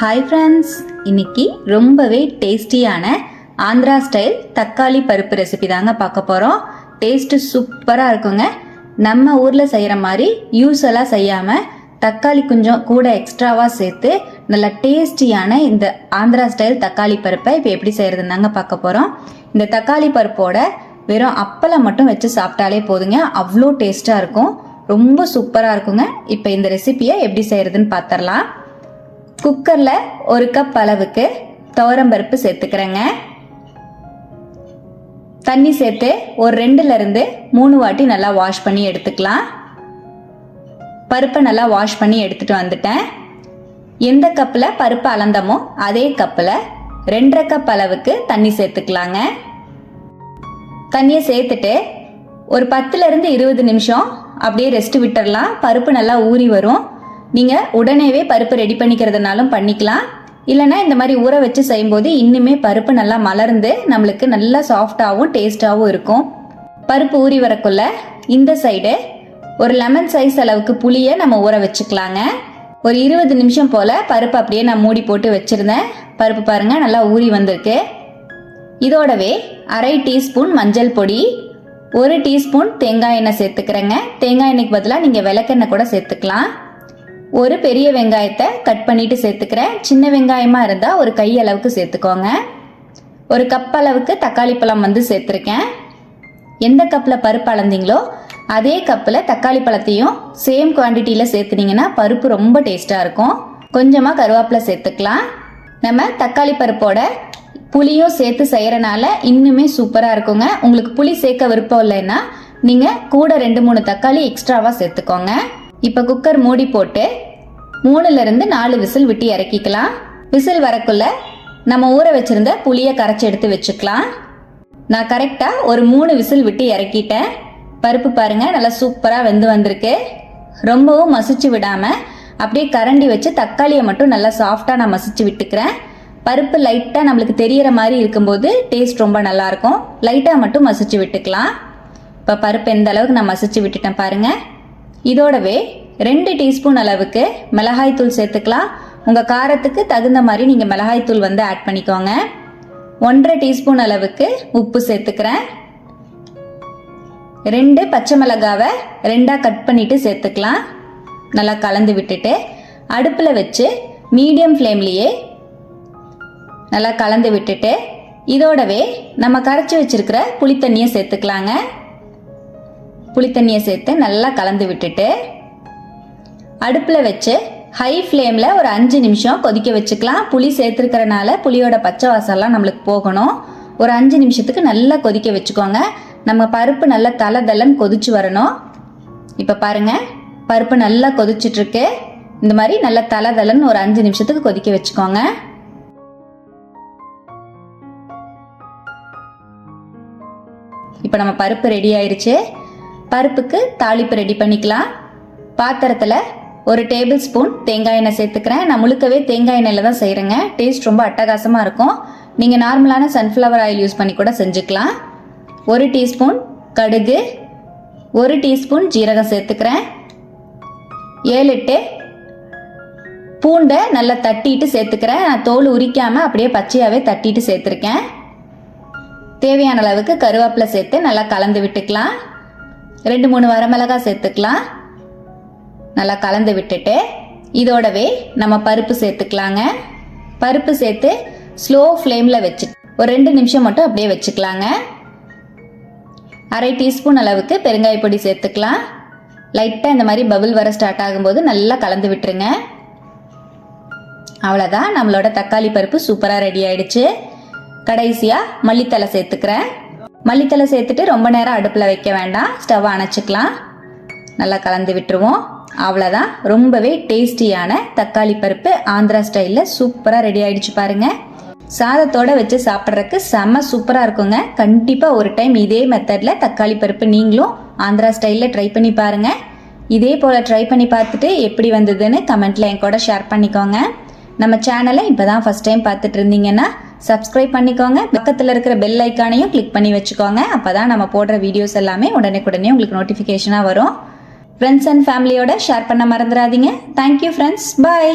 Hi friends இன்னைக்கு ரொம்பவே டேஸ்டியான ஆந்திரா ஸ்டைல் தக்காளி பருப்பு ரெசிபி தாங்க பார்க்க போகிறோம் டேஸ்ட்டு சூப்பராக இருக்குங்க. நம்ம ஊரில் செய்கிற மாதிரி யூஸ்வலாக செய்யாமல் தக்காளி கொஞ்சம் கூட எக்ஸ்ட்ராவாக சேர்த்து நல்ல டேஸ்டியான இந்த ஆந்திரா ஸ்டைல் தக்காளி பருப்பை இப்போ எப்படி செய்கிறதுன்னு தாங்க பார்க்க போகிறோம் இந்த தக்காளி பருப்போட வெறும் அப்பளம் மட்டும் வச்சு சாப்பிட்டாலே போதுங்க. அவ்வளோ டேஸ்ட்டாக இருக்கும். ரொம்ப சூப்பராக இருக்குங்க. இப்போ இந்த ரெசிபியை எப்படி செய்கிறதுன்னு பார்த்துடலாம் குக்கரில் ஒரு கப் அளவுக்கு துவரம்பருப்பு சேர்த்துக்கிறேங்க. தண்ணி சேர்த்து ஒரு ரெண்டுல இருந்து மூணு வாட்டி நல்லா வாஷ் பண்ணி எடுத்துக்கலாம். பருப்பை நல்லா வாஷ் பண்ணி எடுத்துட்டு வந்துட்டேன். எந்த கப்பில் பருப்பு அளந்தமோ அதே கப்பில் ரெண்டரை கப் அளவுக்கு தண்ணி சேர்த்துக்கலாங்க. தண்ணியை சேர்த்துட்டு ஒரு பத்துலேருந்து இருபது நிமிஷம் அப்படியே ரெஸ்ட் விட்டுடலாம் பருப்பு நல்லா ஊறி வரும். நீங்கள் உடனேவே பருப்பு ரெடி பண்ணிக்கிறதுனாலும் பண்ணிக்கலாம். இல்லைன்னா இந்த மாதிரி ஊற வச்சு செய்யும்போது இன்னுமே பருப்பு நல்லா மலர்ந்து நம்மளுக்கு நல்லா சாஃப்டாகவும் டேஸ்டாகவும் இருக்கும். பருப்பு ஊறி வரக்குள்ள இந்த சைடு ஒரு லெமன் சைஸ் அளவுக்கு புளியை நம்ம ஊற வச்சுக்கலாங்க. ஒரு இருபது நிமிஷம் போல் பருப்பு அப்படியே நான் மூடி போட்டு வச்சுருந்தேன். பருப்பு பாருங்கள் நல்லா ஊறி வந்திருக்கு. இதோடவே அரை டீஸ்பூன் மஞ்சள் பொடி ஒரு டீஸ்பூன் தேங்காய் எண்ணெய் சேர்த்துக்கிறேங்க. தேங்காய் எண்ணெய்க்கு பதிலாக நீங்கள் விளக்கெண்ணெய் கூட சேர்த்துக்கலாம். ஒரு பெரிய வெங்காயத்தை கட் பண்ணிட்டு சேர்த்துக்கிறேன். சின்ன வெங்காயமாக இருந்தால் ஒரு கை அளவுக்கு சேர்த்துக்கோங்க. ஒரு கப் அளவுக்கு தக்காளி பழம் வந்து சேர்த்துருக்கேன். எந்த கப்பில் பருப்பு அளந்தீங்களோ அதே கப்பில் தக்காளி பழத்தையும் சேம் குவான்டிட்டியில் சேர்த்துனீங்கன்னா பருப்பு ரொம்ப டேஸ்ட்டாக இருக்கும். கொஞ்சமாக கருவேப்பிலை சேர்த்துக்கலாம். நம்ம தக்காளி பருப்போட புளியும் சேர்த்து செய்கிறனால இன்னுமே சூப்பராக இருக்குங்க. உங்களுக்கு புளி சேர்க்க விருப்பம் இல்லைன்னா நீங்கள் கூட ரெண்டு மூணு தக்காளி எக்ஸ்ட்ராவாக சேர்த்துக்கோங்க. இப்போ குக்கர் மூடி போட்டு மூணுலேருந்து நாலு விசில் விட்டு இறக்கிக்கலாம். விசில் வரக்குள்ள நம்ம ஊற வச்சிருந்த புளியை கரைச்சி எடுத்து வச்சுக்கலாம். நான் கரெக்டாக ஒரு மூணு விசில் விட்டு இறக்கிட்டேன். பருப்பு பாருங்கள் நல்லா சூப்பராக வெந்து வந்திருக்கு. ரொம்பவும் மசிச்சு விடாமல் அப்படியே கரண்டி வச்சு தக்காளியை மட்டும் நல்லா சாஃப்டாக நான் மசிச்சு விட்டுக்கிறேன். பருப்பு லைட்டாக நம்மளுக்கு தெரியற மாதிரி இருக்கும்போது டேஸ்ட் ரொம்ப நல்லாயிருக்கும். லைட்டாக மட்டும் மசிச்சு விட்டுக்கலாம். இப்போ பருப்பு எந்த அளவுக்கு நான் மசிச்சு விட்டுட்டேன் பாருங்கள் இதோடவே ரெண்டு டீஸ்பூன் அளவுக்கு மிளகாய் தூள் சேர்த்துக்கலாம். உங்கள் காரத்துக்கு தகுந்த மாதிரி நீங்கள் மிளகாய்த்தூள் வந்து ஆட் பண்ணிக்கோங்க. ஒன்றரை டீஸ்பூன் அளவுக்கு உப்பு சேர்த்துக்கிறேன். ரெண்டு பச்சை மிளகாவை ரெண்டாக கட் பண்ணிவிட்டு சேர்த்துக்கலாம். நல்லா கலந்து விட்டுட்டு அடுப்பில் வச்சு மீடியம் ஃப்ளேம்லேயே நல்லா கலந்து விட்டுட்டு இதோடவே நம்ம கரைச்சி வச்சிருக்கிற புளித்தண்ணியை சேர்த்துக்கலாங்க. புளித்தண்ணியை சேர்த்து நல்லா கலந்து விட்டுட்டு அடுப்பில் வச்சு ஹை ஃப்ளேமில் ஒரு அஞ்சு நிமிஷம் கொதிக்க வச்சுக்கலாம். புளி சேர்த்துருக்கிறனால புளியோட பச்சை வாசம்லாம் நம்மளுக்கு போகணும். ஒரு அஞ்சு நிமிஷத்துக்கு நல்லா கொதிக்க வச்சுக்கோங்க. நம்ம பருப்பு நல்லா தலை தலன்னு கொதிச்சு வரணும். இப்போ பாருங்கள் பருப்பு நல்லா கொதிச்சிட்ருக்கு. இந்த மாதிரி நல்லா தலை தலன்னு ஒரு அஞ்சு நிமிஷத்துக்கு கொதிக்க வச்சுக்கோங்க. இப்போ நம்ம பருப்பு ரெடி ஆயிடுச்சு பருப்புக்கு தாளிப்பு ரெடி பண்ணிக்கலாம். பாத்திரத்தில் ஒரு டேபிள் ஸ்பூன் தேங்காய் எண்ணெய் சேர்த்துக்கிறேன். நான் முழுக்கவே தேங்காய் எண்ணெயில் தான் செய்கிறேங்க டேஸ்ட் ரொம்ப அட்டகாசமாக இருக்கும். நீங்கள் நார்மலான சன்ஃப்ளவர் ஆயில் யூஸ் பண்ணி கூட செஞ்சுக்கலாம். ஒரு டீஸ்பூன் கடுகு ஒரு டீஸ்பூன் ஜீரகம் சேர்த்துக்கிறேன். ஏழு எட்டு பூண்டை நல்லா தட்டிட்டு சேர்த்துக்கிறேன். நான் தோல் உரிக்காமல் அப்படியே பச்சையாகவே தட்டிட்டு சேர்த்துருக்கேன். தேவையான அளவுக்கு கருவேப்பிலை சேர்த்து நல்லா கலந்து விட்டுக்கலாம். ரெண்டு மூணு வரமிளகாய் சேர்த்துக்கலாம். நல்லா கலந்து விட்டுட்டு இதோடவே நம்ம பருப்பு சேர்த்துக்கலாங்க. பருப்பு சேர்த்து ஸ்லோ ஃப்ளேமில் வச்சு ஒரு ரெண்டு நிமிஷம் மட்டும் அப்படியே வச்சுக்கலாங்க. அரை டீஸ்பூன் அளவுக்கு பெருங்காய பொடி சேர்த்துக்கலாம். லைட்டாக இந்த மாதிரி பபுள் வர ஸ்டார்ட் ஆகும்போது நல்லா கலந்து விட்டுருங்க. அவ்வளோதான் நம்மளோட தக்காளி பருப்பு சூப்பராக ரெடி ஆயிடுச்சு. கடைசியாக மல்லித்தலை சேர்த்துக்கிறேன். மல்லித்தலை சேர்த்துட்டு ரொம்ப நேரம் அடுப்பில் வைக்க வேண்டாம். ஸ்டவ் அணைச்சிக்கலாம். நல்லா கலந்து விட்டுருவோம். அவ்வளோதான் ரொம்பவே டேஸ்டியான தக்காளி பருப்பு ஆந்திரா ஸ்டைலில் சூப்பராக ரெடி ஆயிடுச்சு பாருங்க. சாதத்தோட வச்சு சாப்பிட்றதுக்கு செம்ம சூப்பராக இருக்குங்க. கண்டிப்பாக ஒரு டைம் இதே மெத்தடில் தக்காளி பருப்பு நீங்களும் ஆந்திரா ஸ்டைலில் ட்ரை பண்ணி பாருங்கள் இதே போல் ட்ரை பண்ணி பார்த்துட்டு எப்படி வந்ததுன்னு கமெண்ட்டில் என் கூட ஷேர் பண்ணிக்கோங்க. நம்ம சேனலை இப்போ தான் ஃபஸ்ட் டைம் பார்த்துட்டு இருந்தீங்கன்னா சப்ஸ்கிரைப் பண்ணிக்கோங்க. பக்கத்தில் இருக்கிற பெல் ஐக்கானையும் கிளிக் பண்ணி வச்சுக்கோங்க. அப்போ தான் நம்ம போடுற வீடியோஸ் எல்லாமே உடனுக்குடனே உங்களுக்கு நோட்டிஃபிகேஷனாக வரும். ஃப்ரெண்ட்ஸ் அண்ட் ஃபேமிலியோட ஷேர் பண்ண மறந்துடாதீங்க. Thank you friends bye